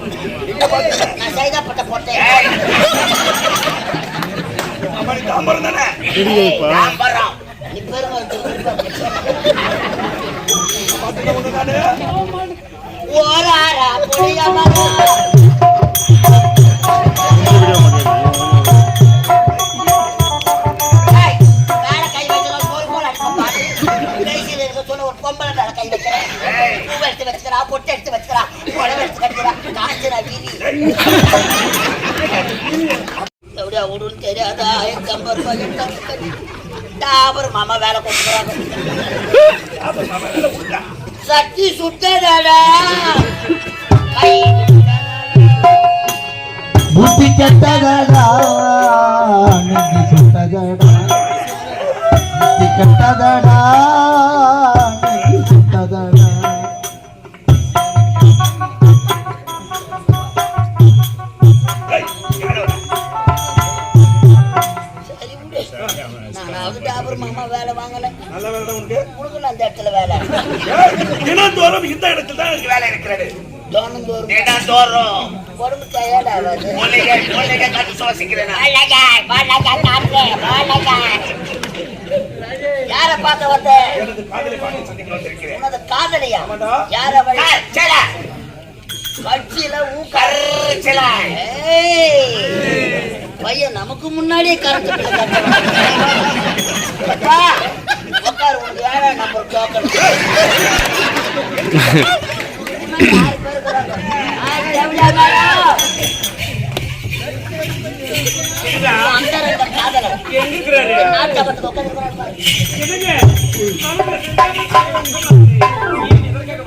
நான் சைதாப்பட்ட போட்டேன் அவனுக்கு தாம்பரம் தானே தாம்பரம். நீ பெருமாள் பார்த்துக்க தானே ஓராரா புளிய மரம் பூவை எடுத்து வச்சுக்கிறா, பொட்டு எடுத்து வச்சுக்கிறா, புடவை எடுத்து கட்டிக்கிறா, காய்ச்சலா வீதி. எப்படியா விடுன்னு தெரியாதா? டாபர் மாமா வேலை கொடுக்குறாங்க சட்டி சுட்டதாடா கை புத்தி கெட்டதடா நெஞ்சு சுட்டதடா புத்தி கெட்டதடா வேலை உனக்கு அந்த இடத்துல வேலை. தினந்தோறும் இந்த இடத்துல தான் எனக்கு வேலை இருக்கிறது. தோணும் தோறும் தினந்தோறும் உடம்பு டயர்ட் ஆகாது மூலிகை மூலிகை கட்டு சுவாசிக்கிறேன். யார பார்க்க வந்த எனது காதலை பாட்டி சந்திக்க வந்திருக்கிறேன். உனது காதலியா. யார? கட்சியில ஊக்க கருச்சில. ஏய், பையன் நமக்கு முன்னாடியே கரண்ட் உட்காரு, உனக்கு நம்பர் டோக்கன். எங்க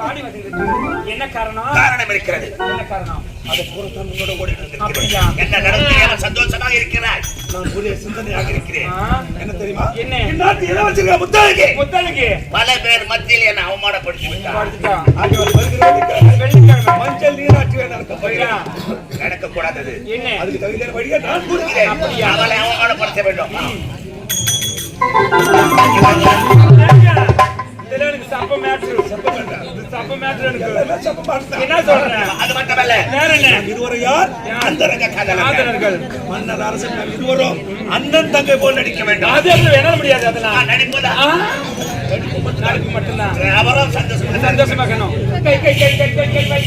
இருக்கிறாரு நாட்டை பட்டு உட்கார்ந்துருக்கிறாரு பாரு. என்னங்க இதற்காக வாடி வந்திருக்கு என்ன காரணம் காரணம் இருக்கிறது என்ன காரணம் அது புறத்தான் உன்னோட ஓடி. அப்படியா? என்ன நடந்து என சந்தோஷமாக இருக்கிறாய் நான் புதிய சிந்தனையாக இருக்கிறேன்? என்ன தெரியுமா என்ன? இந்நாட்டு இளவரசர்கள் முத்தாளுக்கு முத்தலுக்கு பல பேர் மத்தியில் என்ன அவமானப்படுத்தி விட்டார் வாழ்த்துட்டான். ஆகியோர் வருகிறவர்களுக்கு வெள்ளிக்கிழமை மஞ்சள் நீராட்டுவே நடக்க ஐயா. நடக்க கூடாதது என்ன? அதுக்கு தகுந்த வழியை நான் கூறுகிறேன் அப்படியா? அவளை அவமானப்படுத்த வேண்டும் இதுல எனக்கு சப்ப மேட்ரு சப்ப மேட்ரு. என்ன சொல்றேன் அது மட்டுமல்ல என்ன இருவரும் யார் அந்தரங்க காதலர்கள். மன்னர் அரசன் நாம் இருவரும் அண்ணன் தங்கை போல் நடிக்க வேண்டும் அது என்னால முடியாது அதெல்லாம் நடிப்பதா? நாளைக்கு மட்டும்தான் அவரும் சந்தோஷம் சந்தோஷமா இருக்கணும் கை கை கை கை கை கை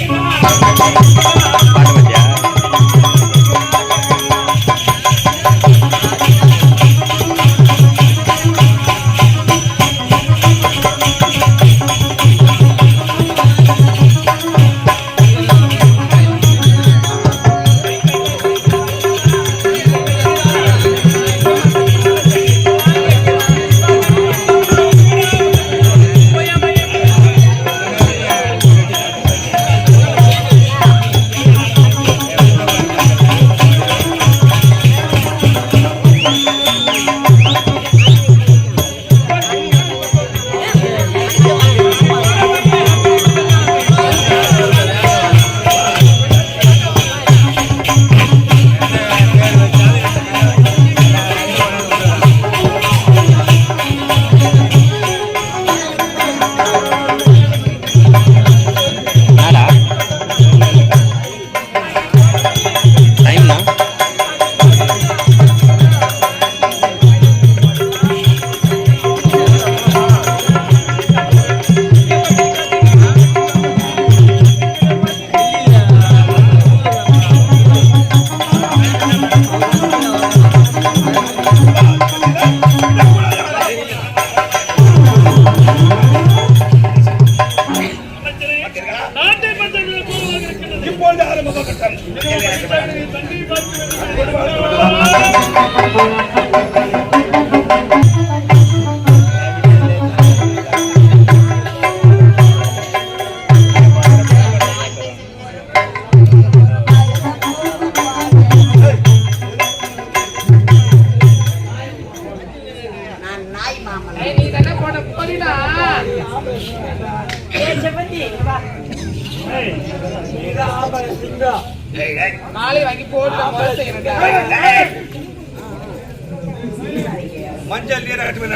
ஆரம்பமாகட்டும் நான்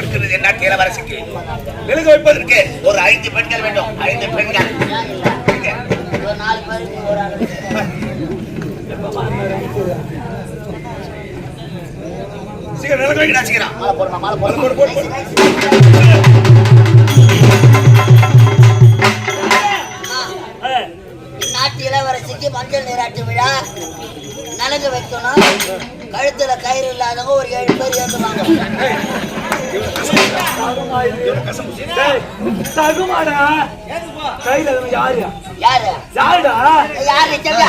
நடத்துவது என்ன இளவரசிக்கு மெழுக வைப்பதற்கு ஒரு ஐந்து பெண்கள் வேண்டும். ஐந்து பெண்கள். சீக்கிரம் நிலக்கு வைக்கிறா சீக்கிரம். மாலை போடுமா மாலை போடு நாட்டு இளவரசிக்கு மஞ்சள் நீராட்டு விழா. நலங்கு வைக்கணும். கழுத்துல கயிறு இல்லாதவங்க ஒரு ஏழு பேர் ஏற்றுவாங்க தகுமாடா கையில யாரு யாரு யாருடா யாரு நிச்சயா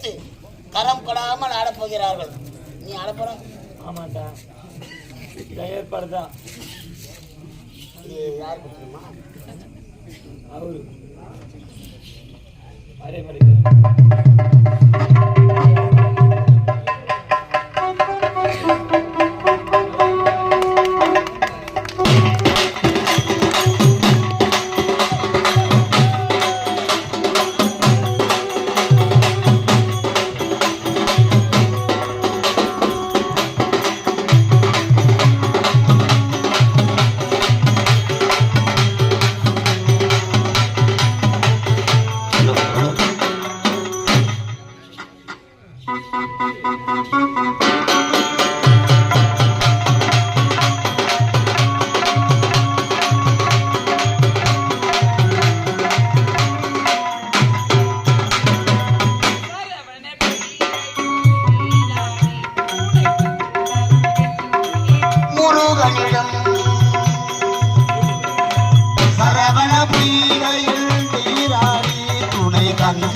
வைத்து கரம் கொடாமல் ஆடப் போகிறார்கள் நீ ஆடப்போற? ஆமாண்டா. இந்த ஏற்பாடு தான் இது யாருக்கு தெரியுமா அவரு. அதே மாதிரி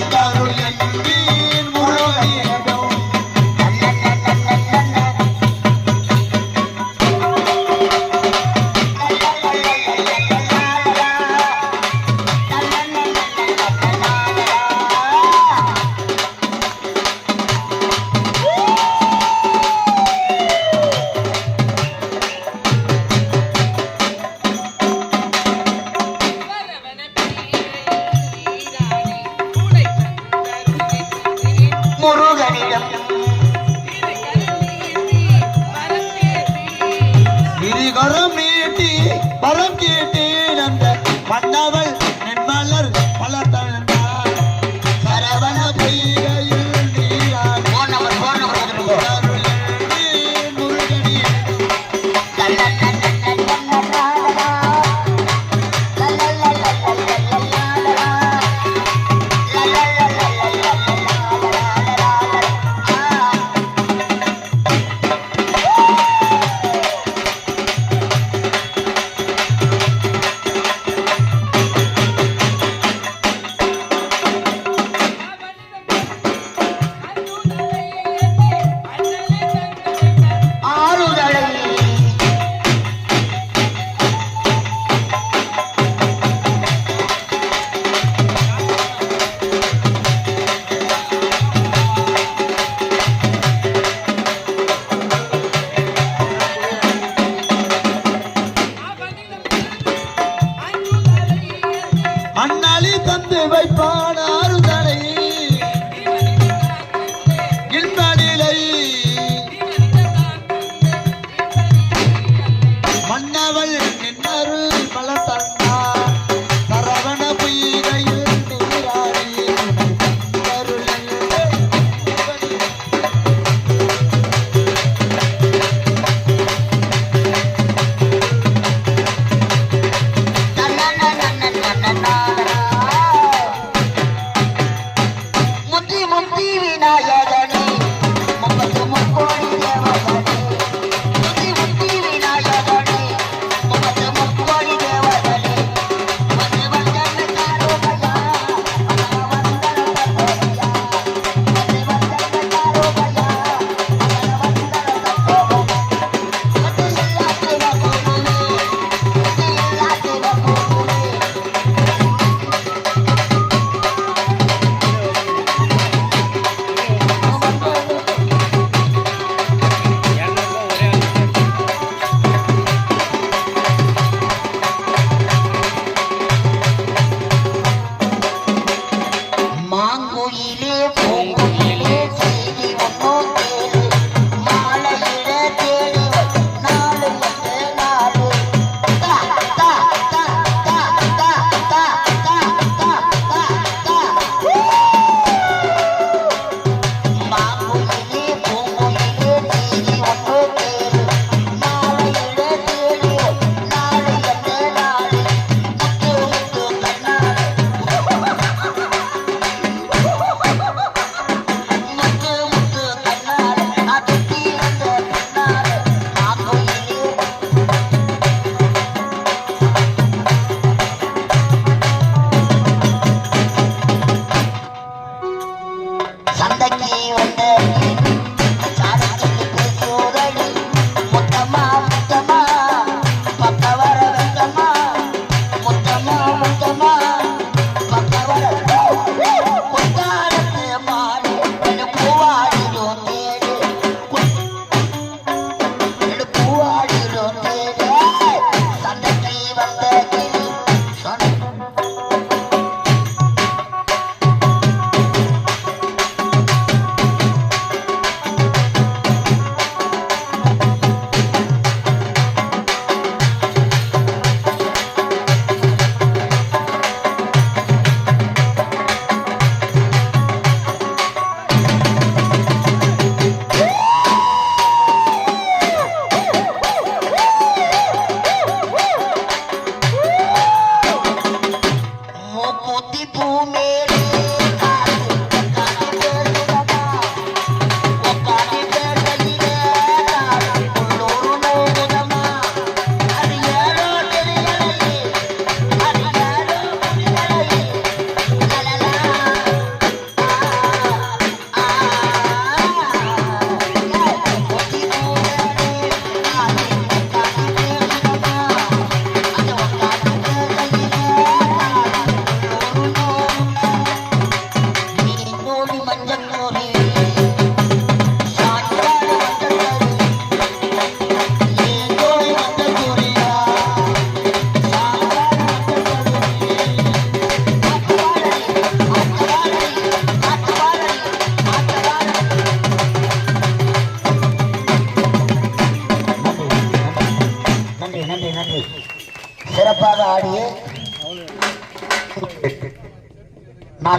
Carolina. அதிகாரம் நீட்டி வரம் கேட்டேன் அந்த மன்னவள் நென்மலர் மலர்த்தழந்தார்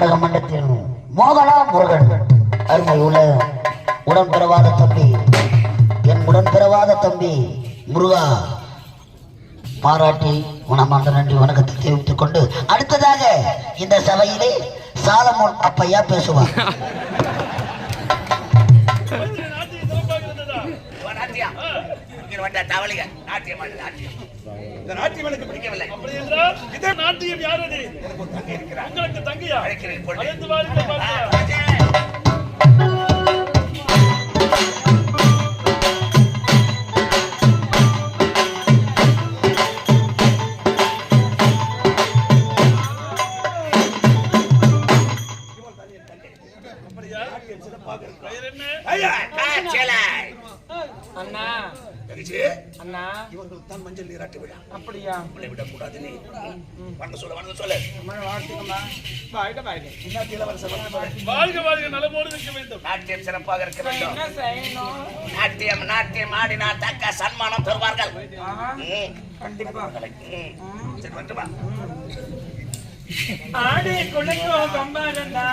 நாடக மண்டத்தில் மோகனா முருகன். அருமை உள்ள உடன்பிறவாத தம்பி என் உடன்பிறவாத தம்பி முருகா. பாராட்டி உணமார்ந்த நன்றி வணக்கத்தை தெரிவித்துக் கொண்டு அடுத்ததாக இந்த சபையிலே சாலமோன் அப்பையா பேசுவார். நாட்டியம் இங்க வந்த தவளைக நாட்டியம் இந்த நாட்டியம் எனக்கு பிடிக்கவில்லை. இதே நாட்டியம் யாரது உங்களுக்கு தங்கியா? அழைக்கிறேன் நீராட்டு விழா. அப்படியா? நம்மளை விடக்கூடாது நீ வணக்கம் சொல்லு. வணக்கம் சொல்லு வாழ்க வாழ்க நலமோடு இருக்க வேண்டும். நாட்டியம் சிறப்பாக இருக்க வேண்டும். நாட்டியம் நாட்டியம் ஆடினால் தக்க சன்மானம் தருவார்கள். கண்டிப்பா. சரி வந்து வா. ஆடி குளிக்கும் கம்பாரண்ணா